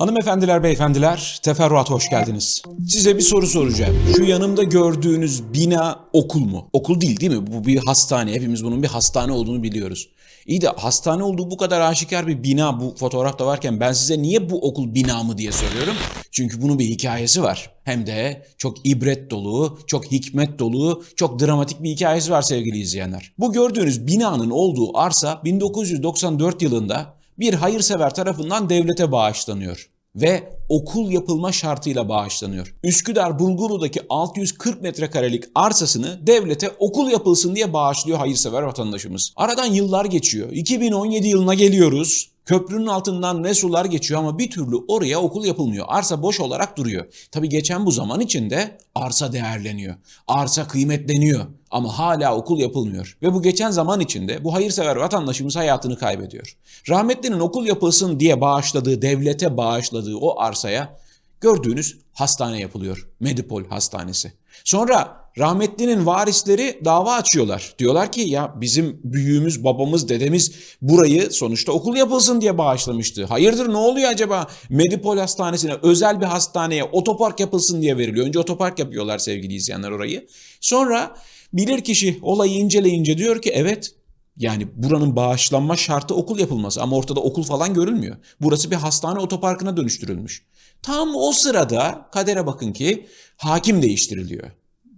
Hanımefendiler, beyefendiler, teferruat hoş geldiniz. Size bir soru soracağım. Şu yanımda gördüğünüz bina okul mu? Okul değil değil mi? Bu bir hastane. Hepimiz bunun bir hastane olduğunu biliyoruz. İyi de hastane olduğu bu kadar aşikar bir bina bu fotoğrafta varken ben size niye bu okul bina mı diye soruyorum? Çünkü bunun bir hikayesi var. Hem de çok ibret dolu, çok hikmet dolu, çok dramatik bir hikayesi var sevgili izleyenler. Bu gördüğünüz binanın olduğu arsa 1994 yılında bir hayırsever tarafından devlete bağışlanıyor ve okul yapılma şartıyla bağışlanıyor. Üsküdar Bulgurlu'daki 640 metrekarelik arsasını devlete okul yapılsın diye bağışlıyor hayırsever vatandaşımız. Aradan yıllar geçiyor. 2017 yılına geliyoruz. Köprünün altından ne sular geçiyor ama bir türlü oraya okul yapılmıyor. Arsa boş olarak duruyor. Tabi geçen bu zaman içinde arsa değerleniyor. Arsa kıymetleniyor ama hala okul yapılmıyor. Ve bu geçen zaman içinde bu hayırsever vatandaşımız hayatını kaybediyor. Rahmetlinin okul yapılsın diye bağışladığı, devlete bağışladığı o arsaya gördüğünüz hastane yapılıyor. Medipol Hastanesi. Sonra rahmetlinin varisleri dava açıyorlar. Diyorlar ki ya bizim büyüğümüz, babamız, dedemiz burayı sonuçta okul yapılsın diye bağışlamıştı. Hayırdır ne oluyor acaba? Medipol Hastanesi'ne özel bir hastaneye otopark yapılsın diye veriliyor. Önce otopark yapıyorlar sevgili izleyenler orayı. Sonra bilirkişi olayı inceleyince diyor ki evet yani buranın bağışlanma şartı okul yapılması ama ortada okul falan görülmüyor. Burası bir hastane otoparkına dönüştürülmüş. Tam o sırada kadere bakın ki hakim değiştiriliyor.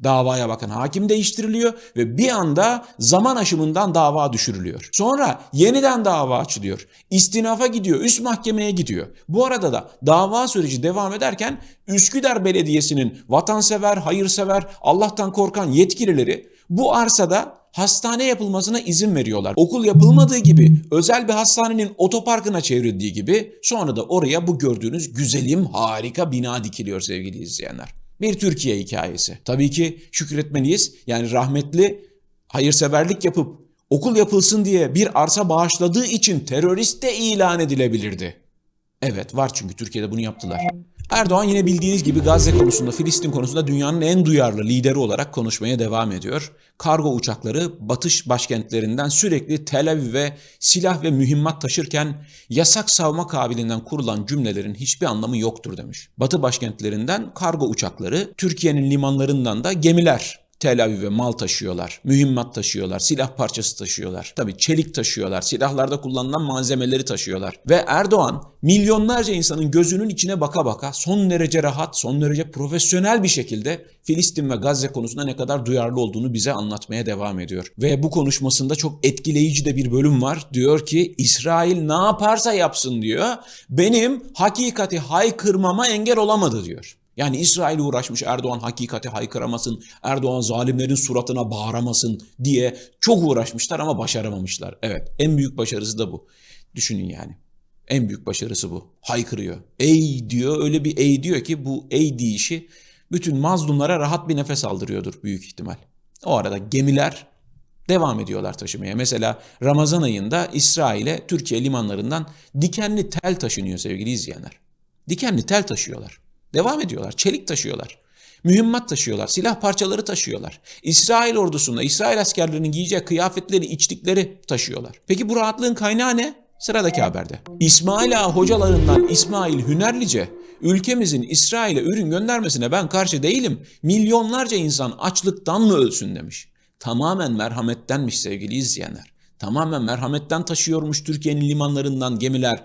Davaya bakın hakim değiştiriliyor ve bir anda zaman aşımından dava düşürülüyor. Sonra yeniden dava açılıyor. İstinafa gidiyor, üst mahkemeye gidiyor. Bu arada da dava süreci devam ederken Üsküdar Belediyesi'nin vatansever, hayırsever, Allah'tan korkan yetkilileri bu arsada hastane yapılmasına izin veriyorlar. Okul yapılmadığı gibi özel bir hastanenin otoparkına çevrildiği gibi sonra da oraya bu gördüğünüz güzelim harika bina dikiliyor sevgili izleyenler. Bir Türkiye hikayesi. Tabii ki şükretmeliyiz. Yani rahmetli hayırseverlik yapıp okul yapılsın diye bir arsa bağışladığı için terörist de ilan edilebilirdi. Evet var çünkü Türkiye'de bunu yaptılar. Erdoğan yine bildiğiniz gibi Gazze konusunda, Filistin konusunda dünyanın en duyarlı lideri olarak konuşmaya devam ediyor. Kargo uçakları batış başkentlerinden sürekli Tel Aviv'e silah ve mühimmat taşırken yasak savma kabiliğinden kurulan cümlelerin hiçbir anlamı yoktur demiş. Batı başkentlerinden kargo uçakları, Türkiye'nin limanlarından da gemiler Tel Aviv'e mal taşıyorlar, mühimmat taşıyorlar, silah parçası taşıyorlar. Tabii çelik taşıyorlar, silahlarda kullanılan malzemeleri taşıyorlar. Ve Erdoğan milyonlarca insanın gözünün içine baka baka son derece rahat, son derece profesyonel bir şekilde Filistin ve Gazze konusunda ne kadar duyarlı olduğunu bize anlatmaya devam ediyor. Ve bu konuşmasında çok etkileyici de bir bölüm var. Diyor ki İsrail ne yaparsa yapsın diyor. Benim hakikati haykırmama engel olamadı diyor. Yani İsrail uğraşmış Erdoğan hakikati haykıramasın, Erdoğan zalimlerin suratına bağıramasın diye çok uğraşmışlar ama başaramamışlar. Evet en büyük başarısı da bu. Düşünün yani. En büyük başarısı bu. Haykırıyor. Ey diyor öyle bir ey diyor ki bu ey deyişi bütün mazlumlara rahat bir nefes aldırıyordur büyük ihtimal. O arada gemiler devam ediyorlar taşımaya. Mesela Ramazan ayında İsrail'e Türkiye limanlarından dikenli tel taşınıyor sevgili izleyenler. Dikenli tel taşıyorlar. Devam ediyorlar. Çelik taşıyorlar. Mühimmat taşıyorlar. Silah parçaları taşıyorlar. İsrail ordusunda İsrail askerlerinin giyeceği kıyafetleri, içlikleri taşıyorlar. Peki bu rahatlığın kaynağı ne? Sıradaki haberde. İsmail Ağa hocalarından İsmail Hünerlice ülkemizin İsrail'e ürün göndermesine ben karşı değilim. Milyonlarca insan açlıktan mı ölsün demiş. Tamamen merhamettenmiş sevgili izleyenler. Tamamen merhametten taşıyormuş Türkiye'nin limanlarından gemiler.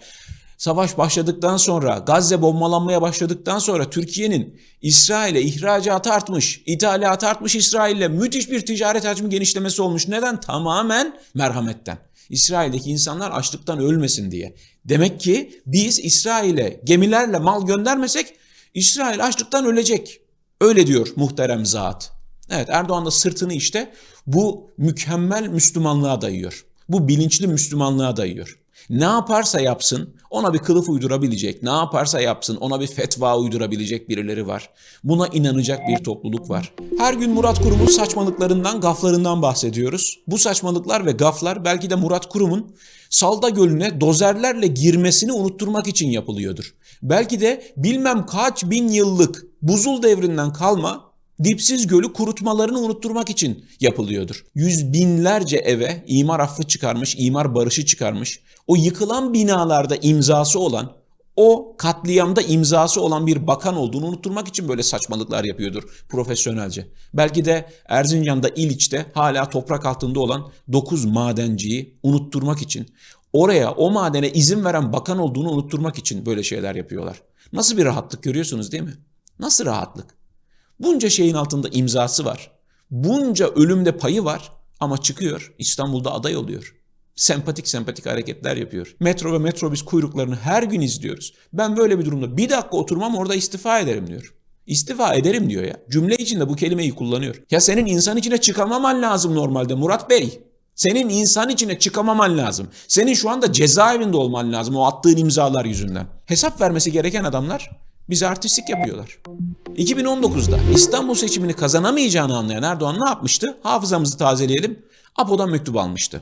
Savaş başladıktan sonra, Gazze bombalanmaya başladıktan sonra Türkiye'nin İsrail'e ihracatı artmış, ithalatı artmış İsrail'le müthiş bir ticaret hacmi genişlemesi olmuş. Neden? Tamamen merhametten. İsrail'deki insanlar açlıktan ölmesin diye. Demek ki biz İsrail'e gemilerle mal göndermesek İsrail açlıktan ölecek. Öyle diyor muhterem zat. Evet Erdoğan da sırtını işte bu mükemmel Müslümanlığa dayıyor. Bu bilinçli Müslümanlığa dayıyor. Ne yaparsa yapsın ona bir kılıf uydurabilecek, ne yaparsa yapsın ona bir fetva uydurabilecek birileri var. Buna inanacak bir topluluk var. Her gün Murat Kurum'un saçmalıklarından, gaflarından bahsediyoruz. Bu saçmalıklar ve gaflar belki de Murat Kurum'un Salda Gölü'ne dozerlerle girmesini unutturmak için yapılıyordur. Belki de bilmem kaç bin yıllık buzul devrinden kalma dipsiz gölü kurutmalarını unutturmak için yapılıyordur. Yüz binlerce eve imar affı çıkarmış, imar barışı çıkarmış. O yıkılan binalarda imzası olan o katliamda imzası olan bir bakan olduğunu unutturmak için böyle saçmalıklar yapıyordur profesyonelce. Belki de Erzincan'da İliç'te hala toprak altında olan 9 madenciyi unutturmak için oraya o madene izin veren bakan olduğunu unutturmak için böyle şeyler yapıyorlar. Nasıl bir rahatlık görüyorsunuz değil mi? Nasıl rahatlık? Bunca şeyin altında imzası var. Bunca ölümde payı var ama çıkıyor İstanbul'da aday oluyor. Sempatik sempatik hareketler yapıyor. Metro ve metrobüs kuyruklarını her gün izliyoruz. Ben böyle bir durumda bir dakika oturmam orada istifa ederim diyor. İstifa ederim diyor ya. Cümle içinde bu kelimeyi kullanıyor. Ya senin insan içine çıkamaman lazım normalde Murat Bey. Senin insan içine çıkamaman lazım. Senin şu anda cezaevinde olman lazım o attığın imzalar yüzünden. Hesap vermesi gereken adamlar bize artistlik yapıyorlar. 2019'da İstanbul seçimini kazanamayacağını anlayan Erdoğan ne yapmıştı? Hafızamızı tazeleyelim. APO'dan mektup almıştı.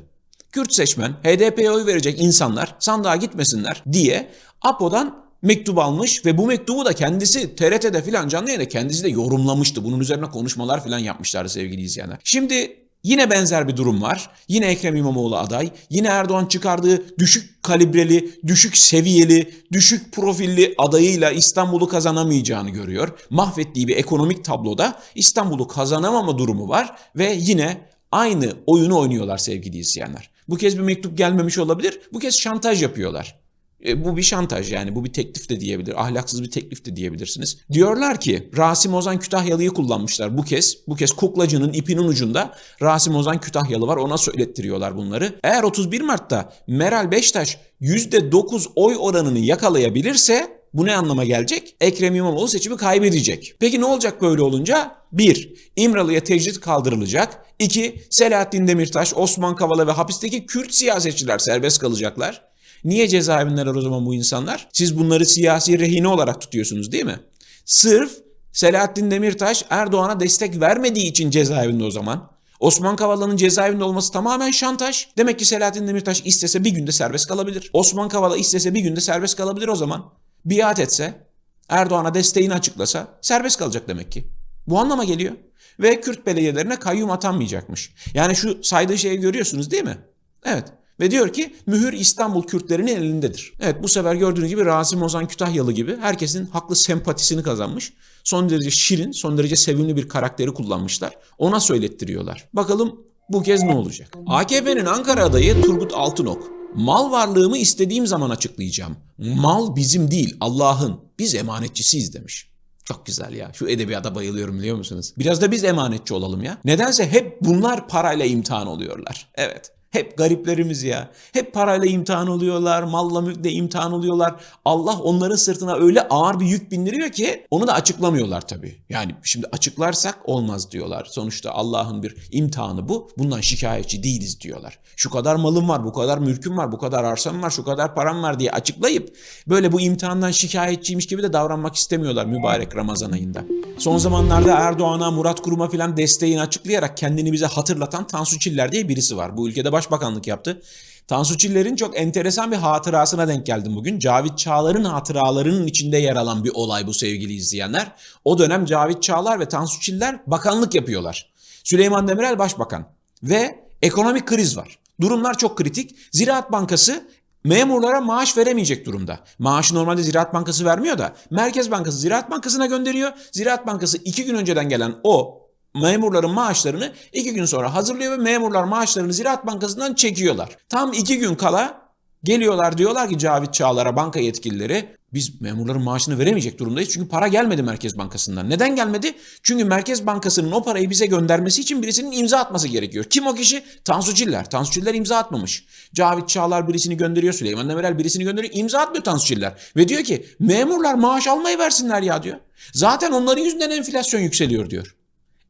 Kürt seçmen, HDP'ye oy verecek insanlar sandığa gitmesinler diye APO'dan mektup almış ve bu mektubu da kendisi TRT'de filan canlı yayında kendisi de yorumlamıştı. Bunun üzerine konuşmalar filan yapmışlardı sevgili izleyenler. Şimdi Yine benzer bir durum var. Yine Ekrem İmamoğlu aday. Yine Erdoğan çıkardığı düşük kalibreli, düşük seviyeli, düşük profilli adayıyla İstanbul'u kazanamayacağını görüyor. Mahvettiği bir ekonomik tabloda İstanbul'u kazanamama durumu var ve yine aynı oyunu oynuyorlar sevgili izleyenler. Bu kez bir mektup gelmemiş olabilir. Bu kez şantaj yapıyorlar. E, bu bir şantaj yani bu bir teklif de diyebilir. Ahlaksız bir teklif de diyebilirsiniz. Diyorlar ki Rasim Ozan Kütahyalı'yı kullanmışlar bu kez. Bu kez kuklacının ipinin ucunda Rasim Ozan Kütahyalı var ona söylettiriyorlar bunları. Eğer 31 Mart'ta Meral Beştaş %9 oy oranını yakalayabilirse bu ne anlama gelecek? Ekrem İmamoğlu seçimi kaybedecek. Peki ne olacak böyle olunca? 1. İmralı'ya tecrit kaldırılacak. 2. Selahattin Demirtaş, Osman Kavala ve hapisteki Kürt siyasetçiler serbest kalacaklar. Niye cezaevindeler o zaman bu insanlar? Siz bunları siyasi rehine olarak tutuyorsunuz değil mi? Sırf Selahattin Demirtaş Erdoğan'a destek vermediği için cezaevinde o zaman. Osman Kavala'nın cezaevinde olması tamamen şantaj. Demek ki Selahattin Demirtaş istese bir günde serbest kalabilir. Osman Kavala istese bir günde serbest kalabilir o zaman. Biat etse, Erdoğan'a desteğini açıklasa serbest kalacak demek ki. Bu anlama geliyor. Ve Kürt belediyelerine kayyum atanmayacakmış. Yani şu saydığı şeyi görüyorsunuz değil mi? Evet. Ve diyor ki mühür İstanbul Kürtlerinin elindedir. Evet bu sefer gördüğünüz gibi Rasim Ozan Kütahyalı gibi herkesin haklı sempatisini kazanmış. Son derece şirin, son derece sevimli bir karakteri kullanmışlar. Ona söylettiriyorlar. Bakalım bu kez ne olacak? AKP'nin Ankara adayı Turgut Altınok. Mal varlığımı istediğim zaman açıklayacağım. Mal bizim değil Allah'ın. Biz emanetçisiyiz demiş. Çok güzel ya. Şu edebiyata bayılıyorum biliyor musunuz? Biraz da biz emanetçi olalım ya. Nedense hep bunlar parayla imtihan oluyorlar. Evet. Hep gariplerimiz ya. Hep parayla imtihan oluyorlar, malla mülkle imtihan oluyorlar. Allah onların sırtına öyle ağır bir yük bindiriyor ki onu da açıklamıyorlar tabii. Yani şimdi açıklarsak olmaz diyorlar. Sonuçta Allah'ın bir imtihanı bu. Bundan şikayetçi değiliz diyorlar. Şu kadar malım var, bu kadar mülküm var, bu kadar arsam var, şu kadar param var diye açıklayıp böyle bu imtihandan şikayetçiymiş gibi de davranmak istemiyorlar mübarek Ramazan ayında. Son zamanlarda Erdoğan'a, Murat Kurum'a filan desteğini açıklayarak kendini bize hatırlatan Tansu Çiller diye birisi var. Bu ülkede başbakanlık yaptı. Tansu Çiller'in çok enteresan bir hatırasına denk geldim bugün. Cavit Çağlar'ın hatıralarının içinde yer alan bir olay bu sevgili izleyenler. O dönem Cavit Çağlar ve Tansu Çiller bakanlık yapıyorlar. Süleyman Demirel başbakan ve ekonomik kriz var. Durumlar çok kritik. Ziraat Bankası memurlara maaş veremeyecek durumda. Maaşı normalde Ziraat Bankası vermiyor da Merkez Bankası Ziraat Bankası'na gönderiyor. Ziraat Bankası iki gün önceden gelen o memurların maaşlarını iki gün sonra hazırlıyor ve memurlar maaşlarını Ziraat Bankası'ndan çekiyorlar. Tam iki gün kala geliyorlar diyorlar ki Cavit Çağlar'a banka yetkilileri biz memurların maaşını veremeyecek durumdayız. Çünkü para gelmedi Merkez Bankası'ndan. Neden gelmedi? Çünkü Merkez Bankası'nın o parayı bize göndermesi için birisinin imza atması gerekiyor. Kim o kişi? Tansu Çiller. Tansu Çiller imza atmamış. Cavit Çağlar birisini gönderiyor. Süleyman Demirel birisini gönderiyor. İmza atmıyor Tansu Çiller. Ve diyor ki memurlar maaş almayı versinler ya diyor. Zaten onların yüzünden enflasyon yükseliyor diyor.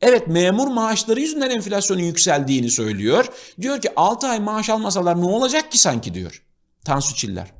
Evet memur maaşları yüzünden enflasyonun yükseldiğini söylüyor. Diyor ki 6 ay maaş almasalar ne olacak ki sanki diyor. Tansu Çiller.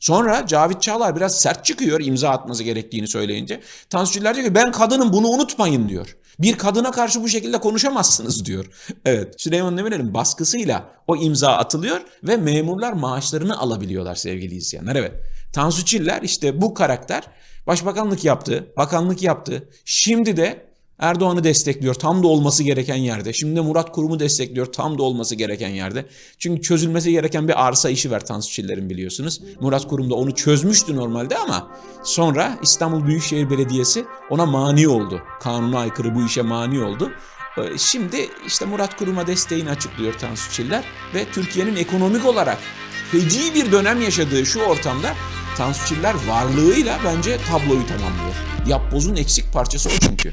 Sonra Cavit Çağlar biraz sert çıkıyor imza atması gerektiğini söyleyince. Tansu Çiller diyor ki ben kadının bunu unutmayın diyor. Bir kadına karşı bu şekilde konuşamazsınız diyor. Evet Süleyman Demirel'in baskısıyla o imza atılıyor ve memurlar maaşlarını alabiliyorlar sevgili izleyenler. Evet Tansu Çiller işte bu karakter başbakanlık yaptı, bakanlık yaptı. Şimdi de Erdoğan'ı destekliyor tam da olması gereken yerde. Şimdi de Murat Kurum'u destekliyor tam da olması gereken yerde. Çünkü çözülmesi gereken bir arsa işi var Tansu Çiller'in biliyorsunuz. Murat Kurum da onu çözmüştü normalde ama sonra İstanbul Büyükşehir Belediyesi ona mani oldu. Kanuna aykırı bu işe mani oldu. Ee, Şimdi işte Murat Kurum'a desteğini açıklıyor Tansu Çiller ve Türkiye'nin ekonomik olarak feci bir dönem yaşadığı şu ortamda Tansu Çiller varlığıyla bence tabloyu tamamlıyor. Yapbozun eksik parçası o çünkü.